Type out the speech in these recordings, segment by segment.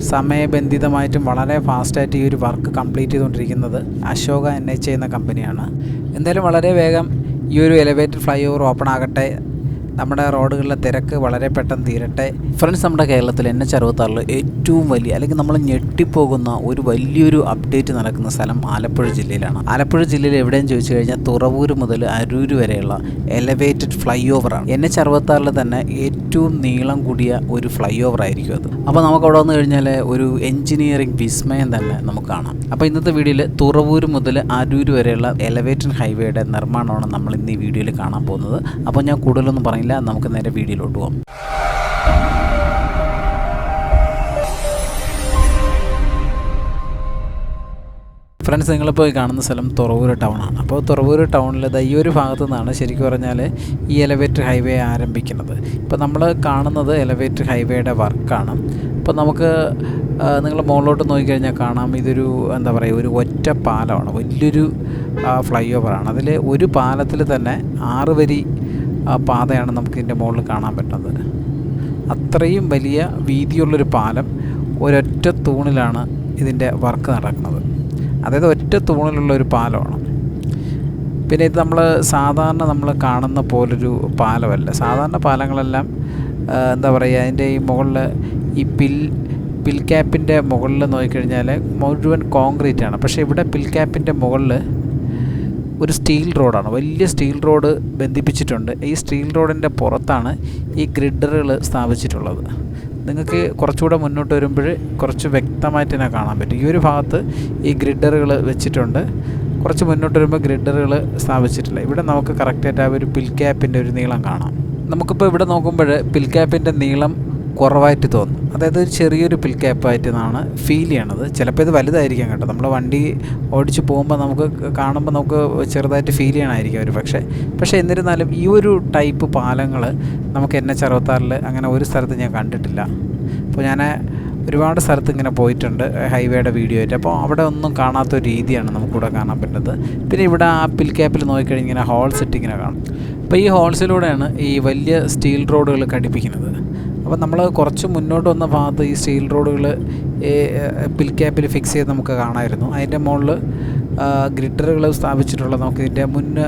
സമയബന്ധിതമായിട്ടും വളരെ ഫാസ്റ്റായിട്ട് ഈ ഒരു വർക്ക് കംപ്ലീറ്റ് ചെയ്തുകൊണ്ടിരിക്കുന്നത് അശോക എൻ എച്ച് എന്ന കമ്പനിയാണ്. എന്തായാലും വളരെ വേഗം ഈ ഒരു എലിവേറ്റഡ് ഫ്ലൈ ഓവർ ഓപ്പൺ ആകട്ടെ. നമ്മുടെ റോഡുകളിലെ തിരക്ക് വളരെ പെട്ടെന്ന് തീരട്ടെ. ഫ്രണ്ട്സ് നമ്മുടെ കേരളത്തിൽ എൻ എച്ച് അറുപത്താറിൽ ഏറ്റവും വലിയ അല്ലെങ്കിൽ നമ്മൾ ഞെട്ടിപ്പോകുന്ന ഒരു വലിയൊരു അപ്ഡേറ്റ് നടക്കുന്ന സ്ഥലം ആലപ്പുഴ ജില്ലയിലാണ്. ആലപ്പുഴ ജില്ലയിൽ എവിടെയെന്ന് ചോദിച്ചു കഴിഞ്ഞാൽ തുറവൂർ മുതൽ അരൂർ വരെയുള്ള എലവേറ്റഡ് ഫ്ലൈ ഓവറാണ് എൻ എച്ച് അറുപത്താറിൽ തന്നെ ഏറ്റവും നീളം കൂടിയ ഒരു ഫ്ലൈ ഓവർ ആയിരിക്കും അത്. അപ്പോൾ നമുക്ക് അവിടെ വന്നു കഴിഞ്ഞാൽ ഒരു എഞ്ചിനീയറിംഗ് വിസ്മയം തന്നെ നമുക്ക് കാണാം. അപ്പോൾ ഇന്നത്തെ വീഡിയോയിൽ തുറവൂർ മുതൽ അരൂർ വരെയുള്ള എലവേറ്റഡ് ഹൈവേയുടെ നിർമ്മാണമാണ് നമ്മൾ ഇന്ന് ഈ വീഡിയോയിൽ കാണാൻ പോകുന്നത്. അപ്പോൾ ഞാൻ കൂടുതലൊന്നും പറയില്ല നമുക്ക് നേരെ വീഡിയോയിലോട്ട് പോകാം ഫ്രണ്ട്സ് നിങ്ങളിപ്പോൾ കാണുന്ന സ്ഥലം തുറവൂർ ടൗണാണ് അപ്പോൾ തുറവൂർ ടൗണിൽ ഈ ഒരു ഭാഗത്തു നിന്നാണ് ശരിക്കും പറഞ്ഞാൽ ഈ എലവേറ്റർ ഹൈവേ ആരംഭിക്കുന്നത്. ഇപ്പോൾ നമ്മൾ കാണുന്നത് എലവേറ്റർ ഹൈവേയുടെ വർക്കാണ്. അപ്പോൾ നമുക്ക് നിങ്ങൾ മുകളിലോട്ട് നോക്കിക്കഴിഞ്ഞാൽ കാണാം ഇതൊരു എന്താ പറയുക ഒരു ഒറ്റ പാലമാണ്. വലിയൊരു ഫ്ലൈ ഓവറാണ് അതിൽ ഒരു പാലത്തിൽ തന്നെ ആറ് വരി പാതയാണ് നമുക്ക് ഇതിന്റെ മുകളിൽ കാണാൻ പറ്റുന്നത്. അത്രയും വലിയ വീതിയുള്ളൊരു പാലം ഒരൊറ്റ തൂണിലാണ് ഇതിന്റെ വർക്ക് നടക്കുന്നത്. അതായത് ഒറ്റ തൂണിലുള്ള ഒരു പാലമാണ്. പിന്നെ ഇത് നമ്മൾ സാധാരണ നമ്മൾ കാണുന്ന പോലൊരു പാലമല്ല. സാധാരണ പാലങ്ങളെല്ലാം ആ, എന്താ പറയുക അതിന്റെ ഈ മുകളിൽ ഈ പിൽ പിൽ ക്യാപ്പിന്റെ മുകളിൽ നോക്കിക്കഴിഞ്ഞാൽ മുഴുവൻ കോൺക്രീറ്റ് ആണ് പക്ഷേ ഇവിടെ പിൽ ക്യാപ്പിന്റെ മുകളിൽ ഒരു സ്റ്റീൽ റോഡാണ്. വലിയ സ്റ്റീൽ റോഡ് ബന്ധിപ്പിച്ചിട്ടുണ്ട്. ഈ സ്റ്റീൽ റോഡിന്റെ പുറത്താണ് ഈ ഗ്രിഡറുകൾ സ്ഥാപിച്ചിട്ടുള്ളത്. നിങ്ങൾക്ക് കുറച്ചുകൂടെ മുന്നോട്ട് വരുമ്പോൾ കുറച്ച് വ്യക്തമായിട്ട് തന്നെ കാണാൻ പറ്റും. ഈ ഒരു ഭാഗത്ത് ഈ ഗ്രിഡറുകൾ വെച്ചിട്ടുണ്ട്. കുറച്ച് മുന്നോട്ട് വരുമ്പോൾ ഗ്രിഡറുകൾ സ്ഥാപിച്ചിട്ടില്ല. ഇവിടെ നമുക്ക് കറക്റ്റായിട്ട് ആ ഒരു പിൽ ക്യാപ്പിന്റെ ഒരു നീളം കാണാം. നമുക്കിപ്പോൾ ഇവിടെ നോക്കുമ്പോൾ പിൽ ക്യാപ്പിന്റെ നീളം കുറവായിട്ട് തോന്നും. അതായത് ഒരു ചെറിയൊരു പിൽ ക്യാപ്പായിട്ട് എന്നാണ് ഫീൽ ചെയ്യണത്. ചിലപ്പോൾ ഇത് വലുതായിരിക്കാം കേട്ടോ. നമ്മൾ വണ്ടി ഓടിച്ച് പോകുമ്പോൾ നമുക്ക് കാണുമ്പോൾ നമുക്ക് ചെറുതായിട്ട് ഫീൽ ചെയ്യണമായിരിക്കും ഒരു പക്ഷേ. പക്ഷേ എന്നിരുന്നാലും ഈ ഒരു ടൈപ്പ് പാലങ്ങൾ നമുക്ക് എൻ എച്ച് അറുപത്താറിൽ അങ്ങനെ ഒരു സ്ഥലത്ത് ഞാൻ കണ്ടിട്ടില്ല. അപ്പോൾ ഞാൻ ഒരുപാട് സ്ഥലത്ത് ഇങ്ങനെ പോയിട്ടുണ്ട് ഹൈവേയുടെ വീഡിയോ ആയിട്ട്. അപ്പോൾ അവിടെ ഒന്നും കാണാത്ത ഒരു രീതിയാണ് നമുക്കിവിടെ കാണാൻ പറ്റുന്നത്. പിന്നെ ഇവിടെ ആ പിൽ ക്യാപ്പിൽ നോക്കിക്കഴിഞ്ഞാൽ ഇങ്ങനെ ഹോൾസ് ഇട്ടിങ്ങനെ കാണും. അപ്പോൾ ഈ ഹോൾസിലൂടെയാണ് ഈ വലിയ സ്റ്റീൽ റോഡുകൾ ഘടിപ്പിക്കുന്നത്. അപ്പോൾ നമ്മൾ കുറച്ച് മുന്നോട്ട് വന്ന ഭാഗത്ത് ഈ സ്റ്റീൽ റോഡുകൾ പിൽ ക്യാപ്പിൽ ഫിക്സ് ചെയ്ത് നമുക്ക് കാണാമായിരുന്നു. അതിന്റെ മുകളിൽ ഗ്രിഡറുകൾ സ്ഥാപിച്ചിട്ടുള്ള നമുക്ക് ഇതിന്റെ മുന്നേ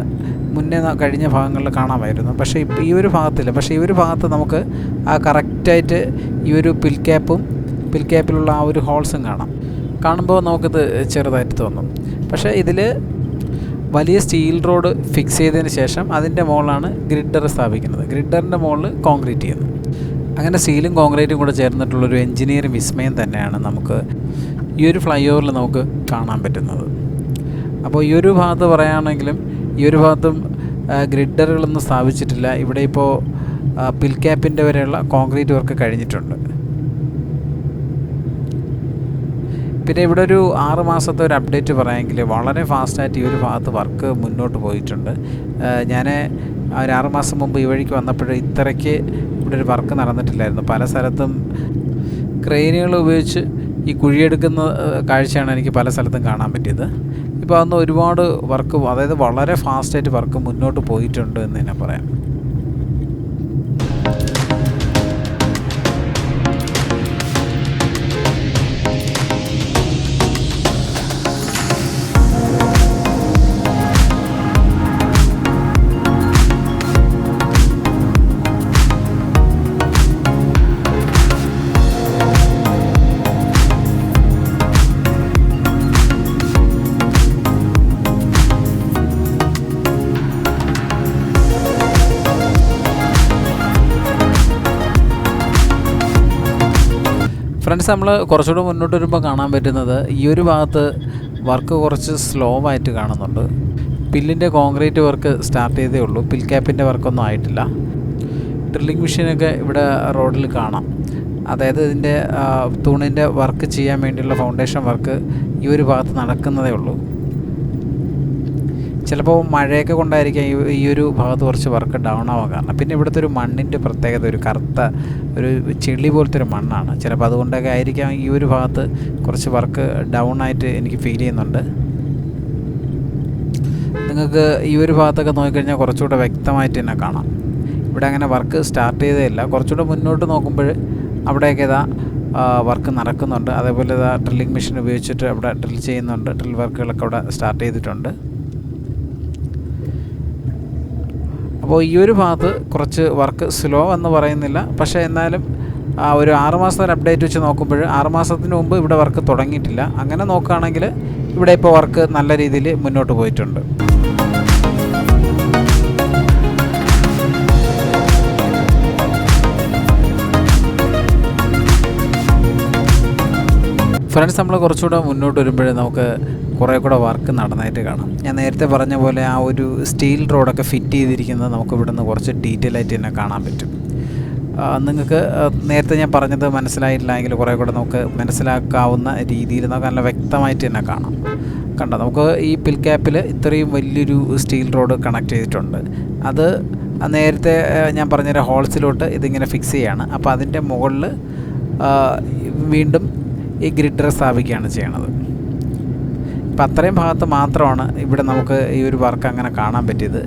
മുന്നേ കഴിഞ്ഞ ഭാഗങ്ങളിൽ കാണാമായിരുന്നു. പക്ഷേ ഇപ്പോൾ ഈ ഒരു ഭാഗത്തില്ല. പക്ഷേ ഈ ഒരു ഭാഗത്ത് നമുക്ക് ആ കറക്റ്റായിട്ട് ഈ ഒരു പിൽ ക്യാപ്പും പിൽ ക്യാപ്പിലുള്ള ആ ഒരു ഹോൾസും കാണാം. കാണുമ്പോൾ നമുക്കിത് ചെറുതായിട്ട് തോന്നും. പക്ഷേ ഇതിൽ വലിയ സ്റ്റീൽ റോഡ് ഫിക്സ് ചെയ്തതിന് ശേഷം അതിന്റെ മുകളിലാണ് ഗ്രിഡർ സ്ഥാപിക്കുന്നത്. ഗ്രിഡറിന്റെ മുകളിൽ കോൺക്രീറ്റ് ചെയ്യുന്നത്. അങ്ങനെ സ്റ്റീലും കോൺക്രീറ്റും കൂടെ ചേർന്നിട്ടുള്ളൊരു എൻജിനീയറിംഗ് വിസ്മയം തന്നെയാണ് നമുക്ക് ഈ ഒരു ഫ്ലൈ ഓവറിൽ നമുക്ക് കാണാൻ പറ്റുന്നത്. അപ്പോൾ ഈ ഒരു ഭാഗത്ത് പറയുകയാണെങ്കിലും ഈ ഒരു ഭാഗത്തും ഗ്രിഡറുകളൊന്നും സ്ഥാപിച്ചിട്ടില്ല. ഇവിടെ ഇപ്പോൾ പിൽക്യാപ്പിന്റെ പിൽ ക്യാപ്പിന്റെ വരെയുള്ള കോൺക്രീറ്റ് വർക്ക് കഴിഞ്ഞിട്ടുണ്ട്. പിന്നെ ഇവിടെ ഒരു ആറ് മാസത്തെ ഒരു അപ്ഡേറ്റ് പറയാമെങ്കിൽ വളരെ ഫാസ്റ്റായിട്ട് ഈ ഒരു ഭാഗത്ത് വർക്ക് മുന്നോട്ട് പോയിട്ടുണ്ട്. ഞാൻ ഒരു ആറ് മാസം മുമ്പ് ഈ വഴിക്ക് വന്നപ്പോൾ ഇത്രയ്ക്ക് ഇവിടെ ഒരു വർക്ക് നടന്നിട്ടില്ലായിരുന്നു. പല സ്ഥലത്തും ക്രെയിനുകൾ ഉപയോഗിച്ച് ഈ കുഴിയെടുക്കുന്ന കാഴ്ചയാണ് എനിക്ക് പല സ്ഥലത്തും കാണാൻ പറ്റിയത്. ഇപ്പോൾ അന്ന് ഒരുപാട് വർക്ക് അതായത് വളരെ ഫാസ്റ്റായിട്ട് വർക്ക് മുന്നോട്ട് പോയിട്ടുണ്ട് എന്ന് തന്നെ പറയാം. ഫ്രണ്ട്സ് നമ്മൾ കുറച്ചുകൂടെ മുന്നോട്ട് വരുമ്പോൾ കാണാൻ പറ്റുന്നത് ഈ ഒരു ഭാഗത്ത് വർക്ക് കുറച്ച് സ്ലോ ആയിട്ട് കാണുന്നുണ്ട്. പില്ലിന്റെ കോൺക്രീറ്റ് വർക്ക് സ്റ്റാർട്ട് ചെയ്തേ ഉള്ളൂ. പിൽ ക്യാപ്പിന്റെ വർക്കൊന്നും ആയിട്ടില്ല. ഡ്രില്ലിംഗ് മെഷീനൊക്കെ ഇവിടെ റോഡിൽ കാണാം. അതായത് ഇതിന്റെ തൂണിന്റെ വർക്ക് ചെയ്യാൻ വേണ്ടിയുള്ള ഫൗണ്ടേഷൻ വർക്ക് ഈ ഒരു ഭാഗത്ത് നടക്കുന്നതേ ഉള്ളൂ. ചിലപ്പോൾ മഴയൊക്കെ കൊണ്ടായിരിക്കാം ഈ ഒരു ഭാഗത്ത് കുറച്ച് വർക്ക് ഡൗൺ ആവാൻ കാരണം. പിന്നെ ഇവിടുത്തെ ഒരു മണ്ണിന്റെ പ്രത്യേകത ഒരു കറുത്ത ഒരു ചെളി പോലത്തെ ഒരു മണ്ണാണ്. ചിലപ്പോൾ അതുകൊണ്ടൊക്കെ ആയിരിക്കാം ഈ ഒരു ഭാഗത്ത് കുറച്ച് വർക്ക് ഡൗൺ ആയിട്ട് എനിക്ക് ഫീൽ ചെയ്യുന്നുണ്ട്. നിങ്ങൾക്ക് ഈ ഒരു ഭാഗത്തൊക്കെ നോക്കിക്കഴിഞ്ഞാൽ കുറച്ചുകൂടെ വ്യക്തമായിട്ട് തന്നെ കാണാം. ഇവിടെ അങ്ങനെ വർക്ക് സ്റ്റാർട്ട് ചെയ്തേയില്ല. കുറച്ചുകൂടെ മുന്നോട്ട് നോക്കുമ്പോൾ അവിടെയൊക്കെ ഇതാ വർക്ക് നടക്കുന്നുണ്ട്. അതേപോലെ ഇതാ ഡ്രില്ലിംഗ് മെഷീൻ ഉപയോഗിച്ചിട്ട് അവിടെ ഡ്രിൽ ചെയ്യുന്നുണ്ട്. ഡ്രിൽ വർക്കുകളൊക്കെ അവിടെ സ്റ്റാർട്ട് ചെയ്തിട്ടുണ്ട്. അപ്പോൾ ഈ ഒരു ഭാഗത്ത് കുറച്ച് വർക്ക് സ്ലോ എന്ന് പറയുന്നില്ല. പക്ഷേ എന്നാലും ഒരു ആറുമാസത്തെ ഒരു അപ്ഡേറ്റ് വെച്ച് നോക്കുമ്പോൾ ആറുമാസത്തിന് മുമ്പ് ഇവിടെ വർക്ക് തുടങ്ങിയിട്ടില്ല. അങ്ങനെ നോക്കുകയാണെങ്കിൽ ഇവിടെ ഇപ്പോൾ വർക്ക് നല്ല രീതിയിൽ മുന്നോട്ട് പോയിട്ടുണ്ട്. ഫ്രണ്ട്സ് നമ്മൾ കുറച്ചുകൂടെ മുന്നോട്ട് വരുമ്പോഴേ നമുക്ക് കുറേ കൂടെ വർക്ക് നടന്നായിട്ട് കാണാം. ഞാൻ നേരത്തെ പറഞ്ഞ പോലെ ആ ഒരു സ്റ്റീൽ റോഡൊക്കെ ഫിറ്റ് ചെയ്തിരിക്കുന്നത് നമുക്ക് ഇവിടുന്ന് കുറച്ച് ഡീറ്റെയിൽ ആയിട്ട് തന്നെ കാണാൻ പറ്റും. നിങ്ങൾക്ക് നേരത്തെ ഞാൻ പറഞ്ഞത് മനസ്സിലായിട്ടില്ലെങ്കിൽ കുറേ കൂടെ നമുക്ക് മനസ്സിലാക്കാവുന്ന രീതിയിൽ നമുക്ക് നല്ല വ്യക്തമായിട്ട് തന്നെ കാണാം. കണ്ടോ നമുക്ക് ഈ പിൽ ക്യാപ്പിൽ ഇത്രയും വലിയൊരു സ്റ്റീൽ റോഡ് കണക്ട് ചെയ്തിട്ടുണ്ട്. അത് നേരത്തെ ഞാൻ പറഞ്ഞൊരു ഹോൾസിലോട്ട് ഇതിങ്ങനെ ഫിക്സ് ചെയ്യാണ്. അപ്പോൾ അതിന്റെ മുകളിൽ വീണ്ടും ഈ ഗ്രിഡർ സ്ഥാപിക്കുകയാണ് ചെയ്യണത്. അപ്പം അത്രയും ഭാഗത്ത് മാത്രമാണ് ഇവിടെ നമുക്ക് ഈ ഒരു വർക്ക് അങ്ങനെ കാണാൻ പറ്റിയത്.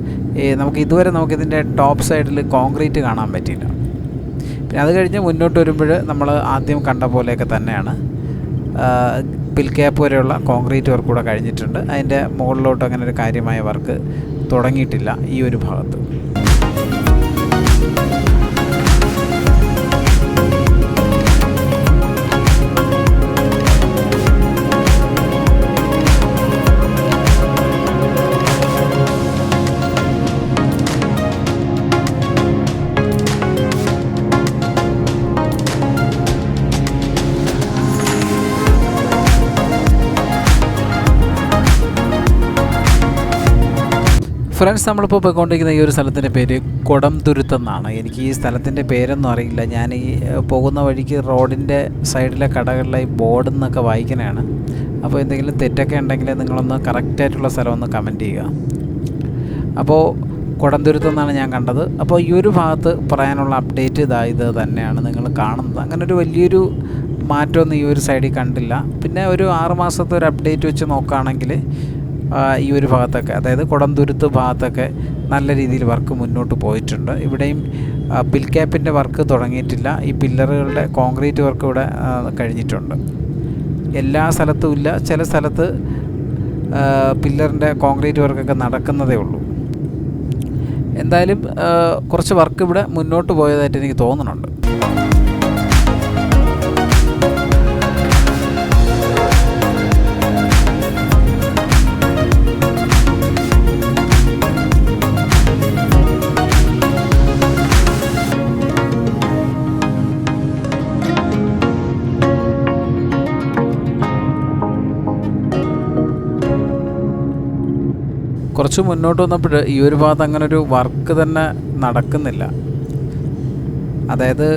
നമുക്ക് ഇതുവരെ നമുക്കിതിന്റെ ടോപ്പ് സൈഡിൽ കോൺക്രീറ്റ് കാണാൻ പറ്റിയില്ല. പിന്നെ അത് കഴിഞ്ഞ് മുന്നോട്ട് വരുമ്പോൾ നമ്മൾ ആദ്യം കണ്ട പോലെയൊക്കെ തന്നെയാണ്. പിൽക്യാപ്പ് വരെയുള്ള കോൺക്രീറ്റ് വർക്ക് കൂടെ കഴിഞ്ഞിട്ടുണ്ട്. അതിന്റെ മുകളിലോട്ട് അങ്ങനെ ഒരു കാര്യമായ വർക്ക് തുടങ്ങിയിട്ടില്ല ഈ ഒരു ഭാഗത്ത്. ഫ്രണ്ട്സ് നമ്മളിപ്പോൾ പോയിക്കൊണ്ടിരിക്കുന്ന ഈ ഒരു സ്ഥലത്തിന്റെ പേര് കൊടം എന്നാണ് എനിക്ക് ഈ സ്ഥലത്തിന്റെ പേരൊന്നും അറിയില്ല. ഞാൻ ഈ പോകുന്ന വഴിക്ക് റോഡിന്റെ സൈഡിലെ കടകളിലെ ഈ ബോർഡ് എന്നൊക്കെ വായിക്കണതാണ് അപ്പോൾ എന്തെങ്കിലും തെറ്റൊക്കെ ഉണ്ടെങ്കിൽ നിങ്ങളൊന്ന് കറക്റ്റായിട്ടുള്ള സ്ഥലം ഒന്ന് കമന്റ് ചെയ്യുക. അപ്പോൾ കുടം എന്നാണ് ഞാൻ കണ്ടത്. അപ്പോൾ ഈ ഒരു ഭാഗത്ത് പറയാനുള്ള അപ്ഡേറ്റ് ഇതാ ഇത് തന്നെയാണ്. നിങ്ങൾ കാണുന്നത്. അങ്ങനെ ഒരു വലിയൊരു മാറ്റമൊന്നും ഈ ഒരു സൈഡിൽ കണ്ടില്ല. പിന്നെ ഒരു ആറ് മാസത്തെ ഒരു അപ്ഡേറ്റ് വെച്ച് നോക്കുകയാണെങ്കിൽ ഈ ഒരു ഭാഗത്തൊക്കെ അതായത് കുടംതുരുത്ത് ഭാഗത്തൊക്കെ നല്ല രീതിയിൽ വർക്ക് മുന്നോട്ട് പോയിട്ടുണ്ട്. ഇവിടെയും ആ, പിൽ ക്യാപ്പിന്റെ വർക്ക് തുടങ്ങിയിട്ടില്ല. ഈ പില്ലറുകളുടെ കോൺക്രീറ്റ് വർക്ക് ഇവിടെ കഴിഞ്ഞിട്ടുണ്ട്. എല്ലാ സ്ഥലത്തും ഇല്ല. ചില സ്ഥലത്ത് പില്ലറിന്റെ കോൺക്രീറ്റ് വർക്കൊക്കെ നടക്കുന്നതേ ഉള്ളൂ. എന്തായാലും കുറച്ച് വർക്ക് ഇവിടെ മുന്നോട്ട് പോയതായിട്ട് എനിക്ക് തോന്നുന്നുണ്ട്. കുറച്ച് മുന്നോട്ട് വന്നപ്പോൾ ഈ ഒരു ഭാഗത്ത് അങ്ങനെ ഒരു വർക്ക് തന്നെ നടക്കുന്നില്ല. അതായത്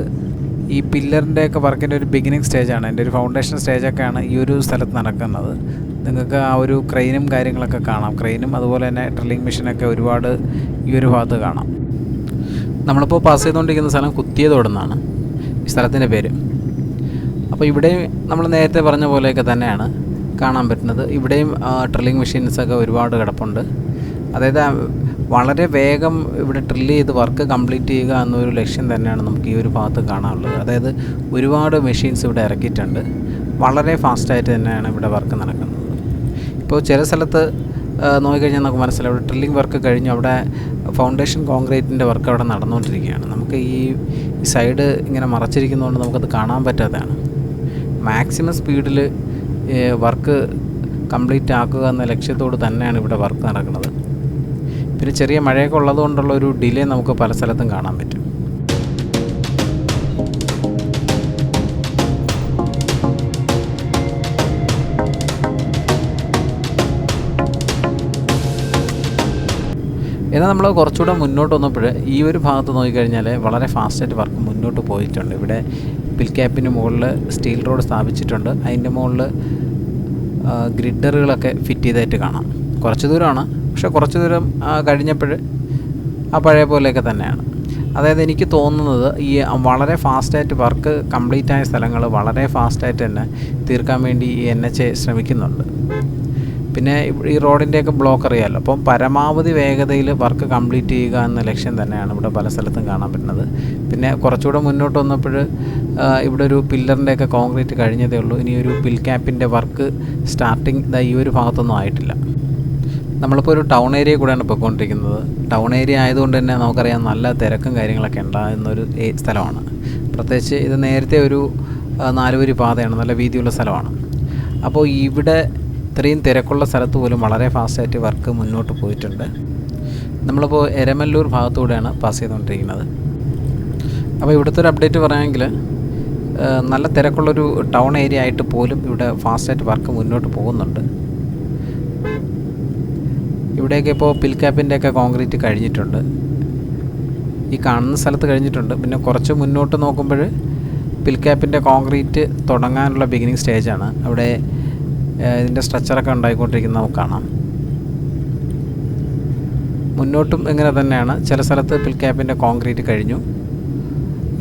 ഈ പില്ലറിന്റെ ഒക്കെ വർക്കിന്റെ ഒരു ബിഗിനിങ് സ്റ്റേജാണ് എന്റെ ഒരു ഫൗണ്ടേഷൻ സ്റ്റേജൊക്കെയാണ് ഈ ഒരു സ്ഥലത്ത് നടക്കുന്നത്. നിങ്ങൾക്ക് ആ ഒരു ക്രെയിനും കാര്യങ്ങളൊക്കെ കാണാം. ക്രെയിനും അതുപോലെ തന്നെ ഡ്രില്ലിംഗ് മെഷീനൊക്കെ ഒരുപാട് ഈ ഒരു ഭാഗത്ത് കാണാം. നമ്മളിപ്പോൾ പാസ് ചെയ്തുകൊണ്ടിരിക്കുന്ന സ്ഥലം കുത്തിയതോടുന്നാണ്. ഈ സ്ഥലത്തിന്റെ പേര്. അപ്പോൾ ഇവിടെയും നമ്മൾ നേരത്തെ പറഞ്ഞ പോലെയൊക്കെ തന്നെയാണ് കാണാൻ പറ്റുന്നത്. ഇവിടെയും ഡ്രില്ലിംഗ് മെഷീൻസൊക്കെ ഒരുപാട് കിടപ്പുണ്ട്. അതായത് വളരെ വേഗം ഇവിടെ ഡ്രില്ല് ചെയ്ത് വർക്ക് കംപ്ലീറ്റ് ചെയ്യുക എന്നൊരു ലക്ഷ്യം തന്നെയാണ് നമുക്ക് ഈ ഒരു ഭാഗത്ത് കാണാനുള്ളത്. അതായത് ഒരുപാട് മെഷീൻസ് ഇവിടെ ഇറക്കിയിട്ടുണ്ട്. വളരെ ഫാസ്റ്റായിട്ട് തന്നെയാണ് ഇവിടെ വർക്ക് നടക്കുന്നത്. ഇപ്പോൾ ചില സ്ഥലത്ത് നോക്കിക്കഴിഞ്ഞാൽ നമുക്ക് മനസ്സിലാവും. ഇവിടെ ഡ്രില്ലിംഗ് വർക്ക് കഴിഞ്ഞു അവിടെ ഫൗണ്ടേഷൻ കോൺക്രീറ്റിന്റെ വർക്ക് അവിടെ നടന്നുകൊണ്ടിരിക്കുകയാണ്. നമുക്ക് ഈ സൈഡ് ഇങ്ങനെ മറച്ചിരിക്കുന്നതുകൊണ്ട് നമുക്കത് കാണാൻ പറ്റാത്തതാണ്. മാക്സിമം സ്പീഡിൽ വർക്ക് കംപ്ലീറ്റ് ആക്കുക എന്ന ലക്ഷ്യത്തോട് തന്നെയാണ് ഇവിടെ വർക്ക് നടക്കുന്നത്. പിന്നെ ചെറിയ മഴയൊക്കെ ഉള്ളതുകൊണ്ടുള്ള ഒരു ഡിലേ നമുക്ക് പല സ്ഥലത്തും കാണാൻ പറ്റും. എന്നാൽ നമ്മൾ കുറച്ചുകൂടെ മുന്നോട്ട് വന്നപ്പോൾ ഈ ഒരു ഭാഗത്ത് നോക്കിക്കഴിഞ്ഞാൽ വളരെ ഫാസ്റ്റായിട്ട് വർക്ക് മുന്നോട്ട് പോയിട്ടുണ്ട്. ഇവിടെ പിൽ ക്യാപ്പിന് മുകളിൽ സ്റ്റീൽ റോഡ് സ്ഥാപിച്ചിട്ടുണ്ട്. അതിന്റെ മുകളിൽ ഗ്രിഡറുകളൊക്കെ ഫിറ്റ് ചെയ്തായിട്ട് കാണാം. കുറച്ച് ദൂരമാണ്. പക്ഷേ കുറച്ച് ദൂരം കഴിഞ്ഞപ്പോൾ ആ പഴയ പോലെയൊക്കെ തന്നെയാണ്. അതായത് എനിക്ക് തോന്നുന്നത് ഈ വളരെ ഫാസ്റ്റായിട്ട് വർക്ക് കംപ്ലീറ്റ് ആയ സ്ഥലങ്ങൾ വളരെ ഫാസ്റ്റായിട്ട് തന്നെ തീർക്കാൻ വേണ്ടി ഈ എൻ എച്ച് ശ്രമിക്കുന്നുണ്ട്. പിന്നെ ഈ റോഡിന്റെയൊക്കെ ബ്ലോക്ക് അറിയാമല്ലോ. അപ്പം പരമാവധി വേഗതയിൽ വർക്ക് കംപ്ലീറ്റ് ചെയ്യുക എന്ന ലക്ഷ്യം തന്നെയാണ് ഇവിടെ പല സ്ഥലത്തും കാണാൻ പറ്റുന്നത്. പിന്നെ കുറച്ചുകൂടെ മുന്നോട്ട് വന്നപ്പോൾ ഇവിടെ ഒരു പില്ലറിന്റെയൊക്കെ കോൺക്രീറ്റ് കഴിഞ്ഞതേ ഉള്ളൂ. ഇനി ഒരു പിൽ ക്യാപ്പിന്റെ വർക്ക് സ്റ്റാർട്ടിങ് ഈ ഒരു ഭാഗത്തൊന്നും ആയിട്ടില്ല. നമ്മളിപ്പോൾ ഒരു ടൗൺ ഏരിയ കൂടെയാണ് പോയിക്കൊണ്ടിരിക്കുന്നത്. ടൗൺ ഏരിയ ആയതുകൊണ്ട് തന്നെ നമുക്കറിയാം നല്ല തിരക്കും കാര്യങ്ങളൊക്കെ ഉണ്ടാകുന്നൊരു സ്ഥലമാണ്. പ്രത്യേകിച്ച് ഇത് നേരത്തെ ഒരു നാലുവരി പാതയാണ് നല്ല വീതിയുള്ള സ്ഥലമാണ്. അപ്പോൾ ഇവിടെ ഇത്രയും തിരക്കുള്ള സ്ഥലത്ത് പോലും വളരെ ഫാസ്റ്റായിട്ട് വർക്ക് മുന്നോട്ട് പോയിട്ടുണ്ട്. നമ്മളിപ്പോൾ എരമല്ലൂർ ഭാഗത്തൂടെയാണ് പാസ് ചെയ്തുകൊണ്ടിരിക്കുന്നത്. അപ്പോൾ ഇവിടുത്തെ ഒരു അപ്ഡേറ്റ് പറയുകയാണെങ്കിൽ നല്ല തിരക്കുള്ളൊരു ടൗൺ ഏരിയ ആയിട്ട് പോലും ഇവിടെ ഫാസ്റ്റായിട്ട് വർക്ക് മുന്നോട്ട് പോകുന്നുണ്ട്. ഇവിടെയൊക്കെ ഇപ്പോൾ പിൽക്കാപ്പിന്റെ ഒക്കെ കോൺക്രീറ്റ് കഴിഞ്ഞിട്ടുണ്ട്. ഈ കാണുന്ന സ്ഥലത്ത് കഴിഞ്ഞിട്ടുണ്ട്. പിന്നെ കുറച്ച് മുന്നോട്ട് നോക്കുമ്പോൾ പിൽക്കാപ്പിന്റെ കോൺക്രീറ്റ് തുടങ്ങാനുള്ള ബിഗിനിങ് സ്റ്റേജാണ് അവിടെ ഇതിന്റെ സ്ട്രക്ചറൊക്കെ ഉണ്ടായിക്കൊണ്ടിരിക്കുന്നത് നമുക്ക് കാണാം. മുന്നോട്ടും ഇങ്ങനെ തന്നെയാണ്. ചില സ്ഥലത്ത് പിൽക്യാപ്പിന്റെ കോൺക്രീറ്റ് കഴിഞ്ഞു.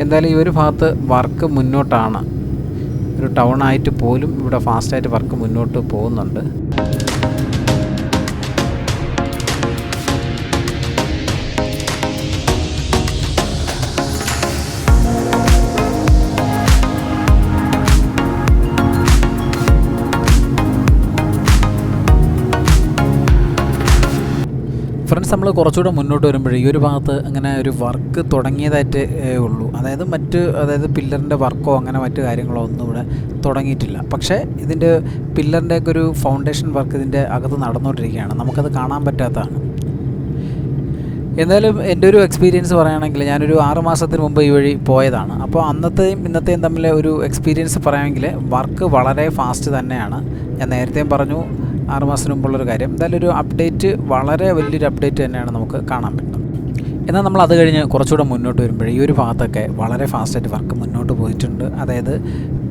എന്തായാലും ഈ ഒരു ഭാഗത്ത് വർക്ക് മുന്നോട്ടാണ്. ഒരു ടൗൺ ആയിട്ട് പോലും ഇവിടെ ഫാസ്റ്റായിട്ട് വർക്ക് മുന്നോട്ട് പോകുന്നുണ്ട്. ഫ്രണ്ട്സ് നമ്മൾ കുറച്ചുകൂടെ മുന്നോട്ട് വരുമ്പോൾ ഈ ഒരു ഭാഗത്ത് അങ്ങനെ ഒരു വർക്ക് തുടങ്ങിയതായിട്ട് ഉള്ളൂ. അതായത് മറ്റ് അതായത് പില്ലറിന്റെ വർക്കോ അങ്ങനെ മറ്റു കാര്യങ്ങളോ ഒന്നും ഇവിടെ തുടങ്ങിയിട്ടില്ല. പക്ഷേ ഇതിന്റെ പില്ലറിന്റെയൊക്കെ ഒരു ഫൗണ്ടേഷൻ വർക്ക് ഇതിന്റെ അകത്ത് നടന്നുകൊണ്ടിരിക്കുകയാണ്. നമുക്കത് കാണാൻ പറ്റാത്തതാണ്. എന്തായാലും എന്റെ ഒരു എക്സ്പീരിയൻസ് പറയുകയാണെങ്കിൽ ഞാനൊരു ആറ് മാസത്തിന് മുമ്പ് ഈ വഴി പോയതാണ്. അപ്പോൾ അന്നത്തെയും ഇന്നത്തെയും തമ്മിലെ ഒരു എക്സ്പീരിയൻസ് പറയുമെങ്കിൽ വർക്ക് വളരെ ഫാസ്റ്റ് തന്നെയാണ്. ഞാൻ നേരത്തെയും പറഞ്ഞു ആറ് മാസത്തിന് മുമ്പുള്ളൊരു കാര്യം. എന്തായാലും ഒരു അപ്ഡേറ്റ് വളരെ വലിയൊരു അപ്ഡേറ്റ് തന്നെയാണ് നമുക്ക് കാണാൻ പറ്റുന്നത്. എന്നാൽ നമ്മൾ അത് കഴിഞ്ഞ് കുറച്ചുകൂടെ മുന്നോട്ട് വരുമ്പോൾ ഈ ഒരു ഭാഗത്തൊക്കെ വളരെ ഫാസ്റ്റായിട്ട് വർക്ക് മുന്നോട്ട് പോയിട്ടുണ്ട്. അതായത്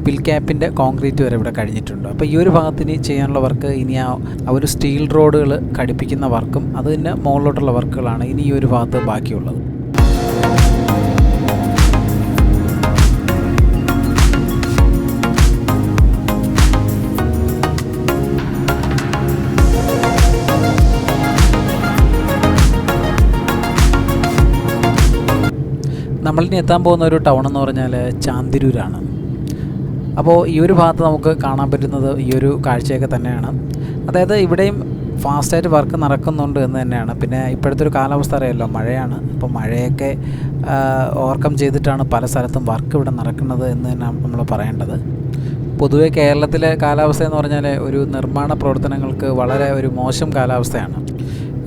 പിൽ ക്യാപ്പിന്റെ കോൺക്രീറ്റ് വരെ ഇവിടെ കഴിഞ്ഞിട്ടുണ്ട്. അപ്പോൾ ഈ ഒരു ഭാഗത്തിന് ചെയ്യാനുള്ള വർക്ക് ഇനി ആ ഒരു സ്റ്റീൽ റോഡുകൾ ഘടിപ്പിക്കുന്ന വർക്കും അത് തന്നെ മുകളിലോട്ടുള്ള വർക്കുകളാണ് ഇനി ഈ ഒരു ഭാഗത്ത് ബാക്കിയുള്ളത്. നമ്മളിനി എത്താൻ പോകുന്ന ഒരു ടൗൺ എന്ന് പറഞ്ഞാൽ ചാന്തിരൂരാണ്. അപ്പോൾ ഈ ഒരു ഭാഗത്ത് നമുക്ക് കാണാൻ പറ്റുന്നത് ഈ ഒരു കാഴ്ചയൊക്കെ തന്നെയാണ്. അതായത് ഇവിടെയും ഫാസ്റ്റായിട്ട് വർക്ക് നടക്കുന്നുണ്ട് എന്ന് തന്നെയാണ്. പിന്നെ ഇപ്പോഴത്തെ ഒരു കാലാവസ്ഥ അറിയാമല്ലോ മഴയാണ്. അപ്പോൾ മഴയൊക്കെ ഓവർകം ചെയ്തിട്ടാണ് പല സ്ഥലത്തും വർക്ക് ഇവിടെ നടക്കുന്നത് എന്ന് തന്നെ നമ്മൾ പറയേണ്ടത്. പൊതുവേ കേരളത്തിലെ കാലാവസ്ഥ എന്ന് പറഞ്ഞാൽ ഒരു നിർമ്മാണ പ്രവർത്തനങ്ങൾക്ക് വളരെ ഒരു മോശം കാലാവസ്ഥയാണ്.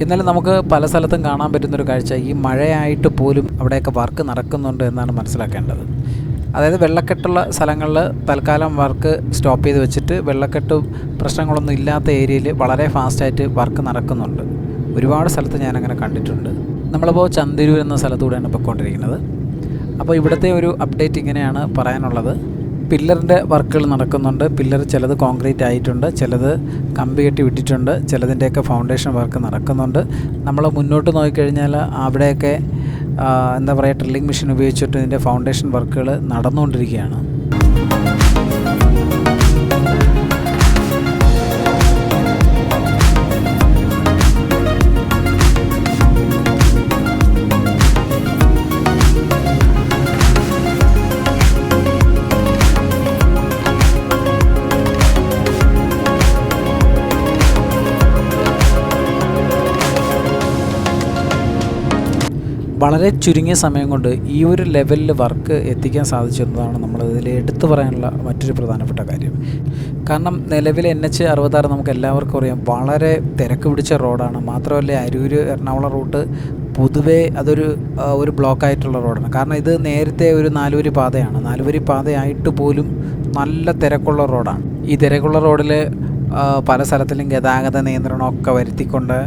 എന്നാലും നമുക്ക് പല സ്ഥലത്തും കാണാൻ പറ്റുന്നൊരു കാഴ്ച ഈ മഴയായിട്ട് പോലും അവിടെയൊക്കെ വർക്ക് നടക്കുന്നുണ്ട് എന്നാണ് മനസ്സിലാക്കേണ്ടത്. അതായത് വെള്ളക്കെട്ടുള്ള സ്ഥലങ്ങളിൽ തൽക്കാലം വർക്ക് സ്റ്റോപ്പ് ചെയ്ത് വെച്ചിട്ട് വെള്ളക്കെട്ട് പ്രശ്നങ്ങളൊന്നും ഇല്ലാത്ത ഏരിയയിൽ വളരെ ഫാസ്റ്റായിട്ട് വർക്ക് നടക്കുന്നുണ്ട്. ഒരുപാട് സ്ഥലത്ത് ഞാനങ്ങനെ കണ്ടിട്ടുണ്ട്. നമ്മളിപ്പോൾ ചന്തിരൂർ എന്ന സ്ഥലത്തൂടെയാണ് പോയിക്കൊണ്ടിരിക്കുന്നത്. അപ്പോൾ ഇവിടുത്തെ ഒരു അപ്ഡേറ്റ് ഇങ്ങനെയാണ് പറയാനുള്ളത്. പില്ലറിന്റെ വർക്കുകൾ നടക്കുന്നുണ്ട്. പില്ലർ ചിലത് കോൺക്രീറ്റ് ആയിട്ടുണ്ട് ചിലത് കമ്പി കെട്ടി വിട്ടിട്ടുണ്ട് ചിലതിന്റെയൊക്കെ ഫൗണ്ടേഷൻ വർക്ക് നടക്കുന്നുണ്ട്. നമ്മൾ മുന്നോട്ട് നോക്കിക്കഴിഞ്ഞാൽ അവിടെയൊക്കെ എന്താ പറയുക ഡ്രില്ലിംഗ് മെഷീൻ ഉപയോഗിച്ചിട്ട് ഇതിന്റെ ഫൗണ്ടേഷൻ വർക്കുകൾ നടന്നുകൊണ്ടിരിക്കുകയാണ്. വളരെ ചുരുങ്ങിയ സമയം കൊണ്ട് ഈ ഒരു ലെവലിൽ വർക്ക് എത്തിക്കാൻ സാധിച്ചു എന്നതാണ് നമ്മൾ ഇതിൽ എടുത്തു പറയാനുള്ള മറ്റൊരു പ്രധാനപ്പെട്ട കാര്യം. കാരണം നിലവിൽ എൻ എച്ച് അറുപത്താറ് നമുക്ക് എല്ലാവർക്കും അറിയാം. വളരെ തിരക്ക് പിടിച്ച റോഡാണ് മാത്രമല്ല അരൂർ എറണാകുളം റൂട്ട് പൊതുവേ അതൊരു ഒരു ബ്ലോക്കായിട്ടുള്ള റോഡാണ് കാരണം ഇത് നേരത്തെ ഒരു നാലുവരി പാതയാണ്. നാലുവരി പാതയായിട്ട് പോലും നല്ല തിരക്കുള്ള റോഡാണ് ഈ തിരക്കുള്ള റോഡിൽ പല സ്ഥലത്തിലും ഗതാഗത നിയന്ത്രണമൊക്കെ വരുത്തിക്കൊണ്ട്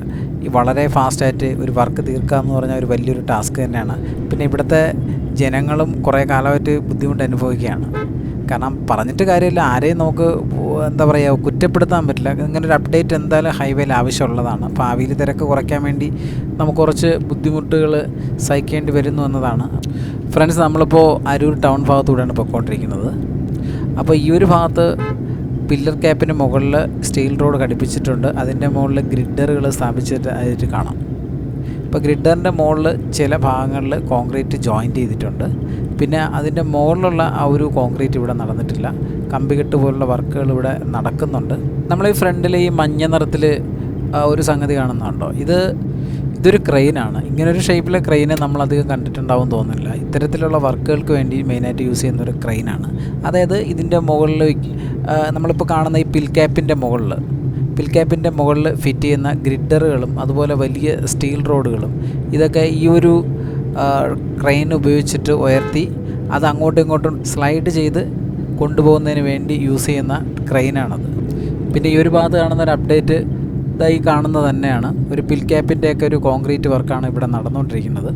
വളരെ ഫാസ്റ്റായിട്ട് ഒരു വർക്ക് തീർക്കുക എന്ന് പറഞ്ഞാൽ ഒരു വലിയൊരു ടാസ്ക് തന്നെയാണ്. പിന്നെ ഇവിടുത്തെ ജനങ്ങളും കുറേ കാലമായിട്ട് ബുദ്ധിമുട്ട് അനുഭവിക്കുകയാണ്. കാരണം പറഞ്ഞിട്ട് കാര്യമില്ല. ആരെയും നമുക്ക് എന്താ പറയുക കുറ്റപ്പെടുത്താൻ പറ്റില്ല. ഇങ്ങനെ ഒരു അപ്ഡേറ്റ് എന്തായാലും ഹൈവേയിൽ ആവശ്യമുള്ളതാണ്. ഭാവിയിൽ തിരക്ക് കുറയ്ക്കാൻ വേണ്ടി നമുക്ക് കുറച്ച് ബുദ്ധിമുട്ടുകൾ സഹിക്കേണ്ടി വരുന്നു എന്നതാണ്. ഫ്രണ്ട്സ് നമ്മളിപ്പോൾ അരൂർ ടൗൺ ഭാഗത്തൂടെയാണ് പൊയ്ക്കൊണ്ടിരിക്കുന്നത്. അപ്പോൾ ഈ ഒരു ഭാഗത്ത് പില്ലർ ക്യാപ്പിന് മുകളിൽ സ്റ്റീൽ റോഡ് ഘടിപ്പിച്ചിട്ടുണ്ട്. അതിന്റെ മുകളിൽ ഗ്രിഡറുകൾ സ്ഥാപിച്ചിട്ട് ആയിട്ട് കാണാം. ഇപ്പോൾ ഗ്രിഡറിന്റെ മുകളിൽ ചില ഭാഗങ്ങളിൽ കോൺക്രീറ്റ് ജോയിന്റ് ചെയ്തിട്ടുണ്ട്. പിന്നെ അതിന്റെ മുകളിലുള്ള ആ ഒരു കോൺക്രീറ്റ് ഇവിടെ നടന്നിട്ടില്ല. കമ്പികെട്ട് പോലുള്ള വർക്കുകൾ ഇവിടെ നടക്കുന്നുണ്ട്. നമ്മൾ ഈ ഫ്രണ്ടിൽ ഈ മഞ്ഞ നിറത്തിൽ ഒരു സംഗതി കാണുന്നുണ്ടോ? ഇത് ഇതൊരു ക്രെയിനാണ് ഇങ്ങനൊരു ഷേപ്പിലെ ക്രെയിന് നമ്മൾ അധികം കണ്ടിട്ടുണ്ടാവും തോന്നുന്നില്ല. ഇത്തരത്തിലുള്ള വർക്കുകൾക്ക് വേണ്ടി മെയിനായിട്ട് യൂസ് ചെയ്യുന്ന ഒരു ക്രെയിനാണ് അതായത് ഇതിന്റെ മുകളിൽ നമ്മളിപ്പോൾ കാണുന്ന ഈ പിൽ ക്യാപ്പിന്റെ മുകളിൽ പിൽ ക്യാപ്പിന്റെ മുകളിൽ ഫിറ്റ് ചെയ്യുന്ന ഗ്രിഡറുകളും അതുപോലെ വലിയ സ്റ്റീൽ റോഡുകളും ഇതൊക്കെ ഈ ഒരു ക്രെയിൻ ഉപയോഗിച്ചിട്ട് ഉയർത്തി അത് അങ്ങോട്ടും ഇങ്ങോട്ടും സ്ലൈഡ് ചെയ്ത് കൊണ്ടുപോകുന്നതിന് വേണ്ടി യൂസ് ചെയ്യുന്ന ക്രെയിനാണത് പിന്നെ ഈ ഒരു ഭാഗത്ത് കാണുന്ന ഒരു അപ്ഡേറ്റ് ഇതായി കാണുന്നത് തന്നെയാണ്. ഒരു പിൽ ക്യാപ്പിന്റെയൊക്കെ ഒരു കോൺക്രീറ്റ് വർക്കാണ് ഇവിടെ നടന്നുകൊണ്ടിരിക്കുന്നത്.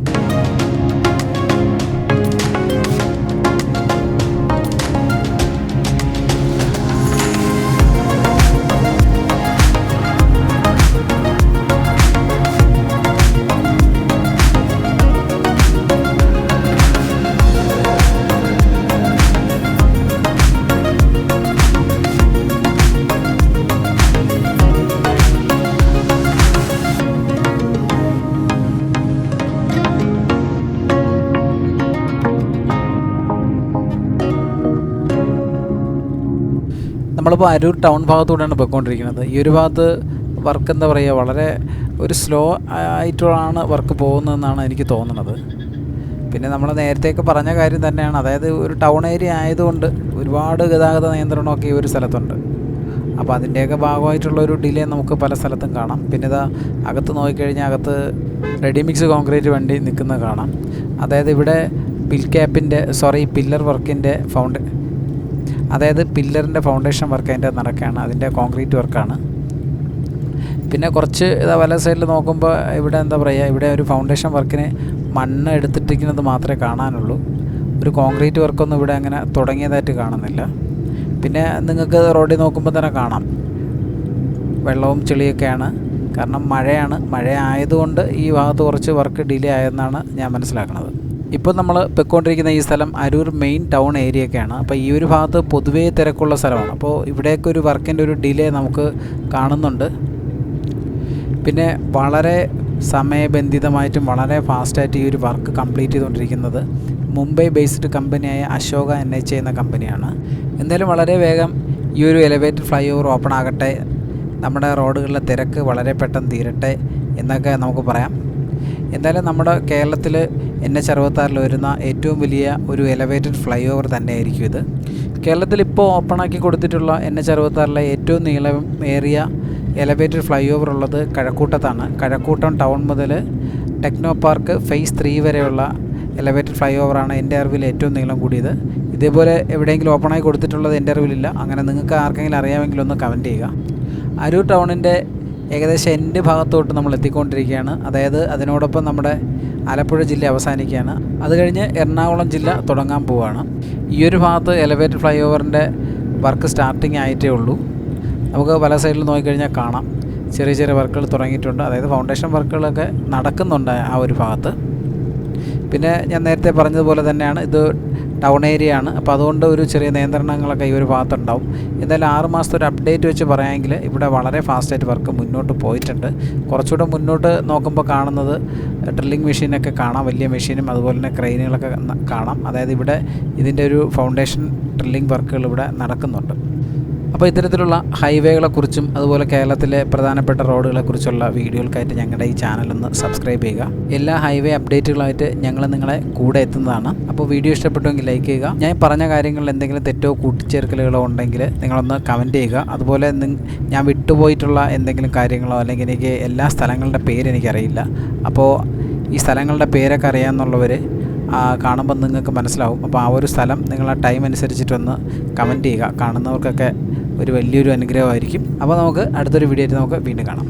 നമ്മളിപ്പോൾ അരൂർ ടൗൺ ഭാഗത്തൂടെയാണ് പോയിക്കൊണ്ടിരിക്കുന്നത്. ഈ ഒരു ഭാഗത്ത് വർക്ക് എന്താ പറയുക വളരെ ഒരു സ്ലോ ആയിട്ടുള്ളതാണ് വർക്ക് പോകുന്നതെന്നാണ് എനിക്ക് തോന്നുന്നത്. പിന്നെ നമ്മൾ നേരത്തെയൊക്കെ പറഞ്ഞ കാര്യം തന്നെയാണ്. അതായത് ഒരു ടൗൺ ഏരിയ ആയതുകൊണ്ട് ഒരുപാട് ഗതാഗത നിയന്ത്രണമൊക്കെ ഈ ഒരു സ്ഥലത്തുണ്ട്. അപ്പോൾ അതിന്റെയൊക്കെ ഭാഗമായിട്ടുള്ള ഒരു ഡിലേ നമുക്ക് പല സ്ഥലത്തും കാണാം. പിന്നെ ഇതാ അകത്ത് നോക്കിക്കഴിഞ്ഞാൽ അകത്ത് റെഡിമിക്സ് കോൺക്രീറ്റ് വണ്ടി നിൽക്കുന്നത് കാണാം. അതായത് ഇവിടെ പിൽ ക്യാപ്പിന്റെ സോറി പില്ലർ വർക്കിന്റെ ഫൗണ്ട് അതായത് പില്ലറിന്റെ ഫൗണ്ടേഷൻ വർക്ക് അതിന്റെ നടക്കുകയാണ്. അതിന്റെ കോൺക്രീറ്റ് വർക്കാണ് പിന്നെ കുറച്ച് ഇതാ വല സൈഡിൽ നോക്കുമ്പോൾ ഇവിടെ എന്താ പറയുക ഇവിടെ ഒരു ഫൗണ്ടേഷൻ വർക്കിന് മണ്ണ് എടുത്തിട്ടിരിക്കുന്നത് മാത്രമേ കാണാനുള്ളൂ. ഒരു കോൺക്രീറ്റ് വർക്കൊന്നും ഇവിടെ അങ്ങനെ തുടങ്ങിയതായിട്ട് കാണുന്നില്ല. പിന്നെ നിങ്ങൾക്ക് റോഡിൽ നോക്കുമ്പോൾ തന്നെ കാണാം. വെള്ളവും ചെളിയൊക്കെയാണ്. കാരണം മഴയാണ്. മഴ ആയതുകൊണ്ട് ഈ ഭാഗത്ത് കുറച്ച് വർക്ക് ഡിലേ ആയെന്നാണ് ഞാൻ മനസ്സിലാക്കുന്നത്. ഇപ്പോൾ നമ്മൾ പൊയ്ക്കൊണ്ടിരിക്കുന്ന ഈ സ്ഥലം അരൂർ മെയിൻ ടൗൺ ഏരിയ ഒക്കെയാണ് അപ്പോൾ ഈ ഒരു ഭാഗത്ത് പൊതുവേ തിരക്കുള്ള സ്ഥലമാണ്. അപ്പോൾ ഇവിടെയൊക്കെ ഒരു വർക്കിന്റെ ഒരു ഡിലേ നമുക്ക് കാണുന്നുണ്ട്. പിന്നെ വളരെ സമയബന്ധിതമായിട്ടും വളരെ ഫാസ്റ്റായിട്ട് ഈ ഒരു വർക്ക് കംപ്ലീറ്റ് ചെയ്തുകൊണ്ടിരിക്കുന്നത് മുംബൈ ബേസ്ഡ് കമ്പനിയായ അശോക എൻ എച്ച് എന്ന കമ്പനിയാണ്. എന്തായാലും വളരെ വേഗം ഈ ഒരു എലിവേറ്റഡ് ഫ്ലൈ ഓവർ ഓപ്പൺ ആകട്ടെ. നമ്മുടെ റോഡുകളിലെ തിരക്ക് വളരെ പെട്ടെന്ന് തീരട്ടെ എന്നൊക്കെ നമുക്ക് പറയാം. എന്തായാലും നമ്മുടെ കേരളത്തിൽ എൻ എച്ച് അറുപത്താറിൽ വരുന്ന ഏറ്റവും വലിയ ഒരു എലവേറ്റഡ് ഫ്ലൈ ഓവർ തന്നെയായിരിക്കും ഇത്. കേരളത്തിൽ ഇപ്പോൾ ഓപ്പണാക്കി കൊടുത്തിട്ടുള്ള എൻ എച്ച് അറുപത്താറിലെ ഏറ്റവും നീളം ഏറിയ എലവേറ്റഡ് ഫ്ലൈ ഓവർ ഉള്ളത് കഴക്കൂട്ടത്താണ്. കഴക്കൂട്ടം ടൗൺ മുതൽ ടെക്നോ പാർക്ക് ഫേസ് ത്രീ വരെയുള്ള എലവേറ്റഡ് ഫ്ലൈ ഓവറാണ് എന്റെ അറിവിൽ ഏറ്റവും നീളം കൂടിയത്. ഇതേപോലെ എവിടെയെങ്കിലും ഓപ്പണായി കൊടുത്തിട്ടുള്ളത് എന്റെ അറിവിലില്ല. അങ്ങനെ നിങ്ങൾക്ക് ആർക്കെങ്കിലും അറിയാമെങ്കിൽ ഒന്ന് കമന്റ് ചെയ്യുക. അരൂർ ടൗണിന്റെ ഏകദേശം എന്റെ ഭാഗത്തോട്ട് നമ്മൾ എത്തിക്കൊണ്ടിരിക്കുകയാണ്. അതായത് അതിനോടൊപ്പം നമ്മുടെ ആലപ്പുഴ ജില്ല അവസാനിക്കുകയാണ്. അത് കഴിഞ്ഞ് എറണാകുളം ജില്ല തുടങ്ങാൻ പോവുകയാണ് ഈ ഒരു ഭാഗത്ത് എലവേറ്റഡ് ഫ്ലൈ ഓവറിന്റെ വർക്ക് സ്റ്റാർട്ടിങ് ആയിട്ടേ ഉള്ളൂ. നമുക്ക് പല സൈഡിൽ നോക്കിക്കഴിഞ്ഞാൽ കാണാം. ചെറിയ ചെറിയ വർക്കുകൾ തുടങ്ങിയിട്ടുണ്ട്. അതായത് ഫൗണ്ടേഷൻ വർക്കുകളൊക്കെ നടക്കുന്നുണ്ട് ആ ഒരു ഭാഗത്ത്. പിന്നെ ഞാൻ നേരത്തെ പറഞ്ഞതുപോലെ തന്നെയാണ് ഇത് ടൗൺ ഏരിയ ആണ് അപ്പോൾ അതുകൊണ്ട് ഒരു ചെറിയ നിയന്ത്രണങ്ങളൊക്കെ ഈ ഒരു ഭാഗത്തുണ്ടാവും. എന്തായാലും ആറ് മാസത്തെ ഒരു അപ്ഡേറ്റ് വെച്ച് പറയാമെങ്കിൽ ഇവിടെ വളരെ ഫാസ്റ്റായിട്ട് വർക്ക് മുന്നോട്ട് പോയിട്ടുണ്ട്. കുറച്ചുകൂടെ മുന്നോട്ട് നോക്കുമ്പോൾ കാണുന്നത് ഡ്രില്ലിംഗ് മെഷീനൊക്കെ കാണാം വലിയ മെഷീനും അതുപോലെ തന്നെ ക്രെയിനുകളൊക്കെ കാണാം. അതായത് ഇവിടെ ഇതിന്റെ ഒരു ഫൗണ്ടേഷൻ ഡ്രില്ലിംഗ് വർക്കുകൾ ഇവിടെ നടക്കുന്നുണ്ട്. അപ്പോൾ ഇത്തരത്തിലുള്ള ഹൈവേകളെക്കുറിച്ചും അതുപോലെ കേരളത്തിലെ പ്രധാനപ്പെട്ട റോഡുകളെക്കുറിച്ചുള്ള വീഡിയോകൾക്കായിട്ട് ഞങ്ങളുടെ ഈ ചാനൽ ഒന്ന് സബ്സ്ക്രൈബ് ചെയ്യുക. എല്ലാ ഹൈവേ അപ്ഡേറ്റുകളായിട്ട് ഞങ്ങൾ നിങ്ങളെ കൂടെ എത്തുന്നതാണ്. അപ്പോൾ വീഡിയോ ഇഷ്ടപ്പെട്ടുവെങ്കിൽ ലൈക്ക് ചെയ്യുക. ഞാൻ പറഞ്ഞ കാര്യങ്ങളിൽ എന്തെങ്കിലും തെറ്റോ കൂട്ടിച്ചേർക്കലുകളോ ഉണ്ടെങ്കിൽ നിങ്ങളൊന്ന് കമന്റ് ചെയ്യുക. അതുപോലെ ഞാൻ വിട്ടുപോയിട്ടുള്ള എന്തെങ്കിലും കാര്യങ്ങളോ അല്ലെങ്കിൽ എനിക്ക് എല്ലാ സ്ഥലങ്ങളുടെ പേര് എനിക്കറിയില്ല. അപ്പോൾ ഈ സ്ഥലങ്ങളുടെ പേരൊക്കെ അറിയാമെന്നുള്ളവർ കാണുമ്പോൾ നിങ്ങൾക്ക് മനസ്സിലാവും. അപ്പോൾ ആ ഒരു സ്ഥലം നിങ്ങൾ ആ ടൈം അനുസരിച്ചിട്ടൊന്ന് കമന്റ് ചെയ്യുക. കാണുന്നവർക്കൊക്കെ ഒരു വലിയൊരു അനുഗ്രഹമായിരിക്കും. അപ്പോൾ നമുക്ക് അടുത്തൊരു വീഡിയോ ആയിട്ട് നമുക്ക് വീണ്ടും കാണാം.